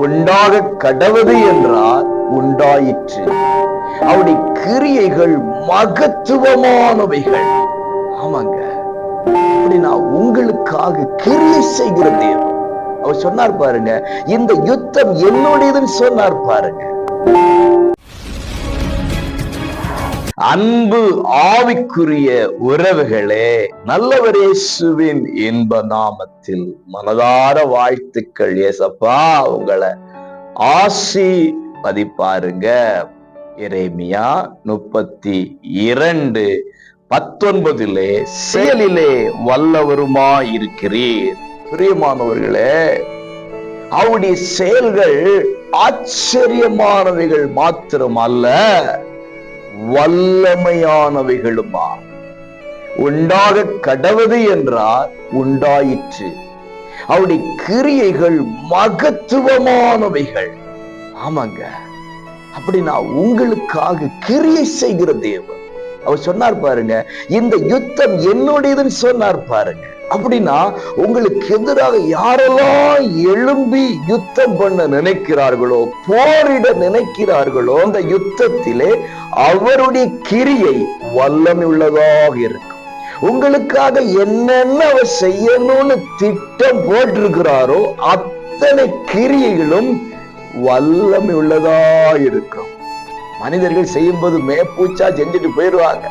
உண்டாக கடவுது என்றால் உண்டாயிற்று. அவருடைய கிரியைகள் மகத்துவமானவைகள். ஆமாங்க. நான் உங்களுக்காக கிரியை செய்கிற தேவன். அவர் சொன்னார் பாருங்க இந்த யுத்தம் என்னுடையதுன்னு சொன்னார் பாருங்க. அன்பு ஆவிக்குரிய உறவுகளே நல்லவரேசுவின் இன்ப நாமத்தில் மனதார வாழ்த்துக்கள் ஏசப்பா உங்களை ஆசி பதிப்பாருங்க இறைமியா முப்பத்தி இரண்டு பத்தொன்பதிலே செயலிலே வல்லவருமா இருக்கிறீர் பிரியமானவர்களே அவருடைய செயல்கள் ஆச்சரியமானவைகள் மாத்திரம் அல்ல வல்லமையானவைகளுமா? உண்டாக கடவது என்றார் உண்டாயிற்று. அவருடைய கிரியைகள் மகத்துவமானவைகள். ஆமாங்க. அப்படி நான் உங்களுக்காக கிரியை செய்கிற தேவன். அவர் சொன்னார் பாருங்க இந்த யுத்தம் என்னுடையதுன்னு சொன்னார் பாருங்க. அப்படின்னா உங்களுக்கு எதிராக யாரெல்லாம் எழும்பி யுத்தம் பண்ண நினைக்கிறார்களோ போரிட நினைக்கிறார்களோ அந்த யுத்தத்திலே அவருடைய கிரியை வல்லமை உள்ளதாக இருக்கும். உங்களுக்காக என்னென்ன அவர் செய்யணும்னு திட்டம் போட்டிருக்கிறாரோ அத்தனை கிரியைகளும் வல்லமை உள்ளதா இருக்கும். மனிதர்கள் செய்யும்போது மேப்பூச்சா செஞ்சுட்டு போயிடுவாங்க.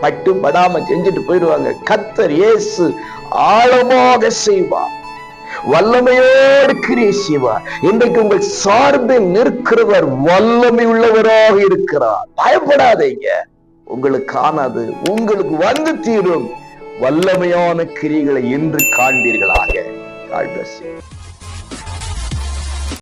பட்டும் படாம செஞ்சுட்டு போயிடுவாங்க. கத்தர் இயேசு ஆழமாக செய்வார். வல்லமையோடு கிரியை செய்வார். இன்றைக்கு உங்கள் சார்பில் நிற்கிறவர் வல்லமை உள்ளவராக இருக்கிறார். பயப்படாதீங்க. காணாது உங்களுக்கு வந்து தீரும். வல்லமையான கிரிகளை இன்று காண்பீர்களாக. God bless you.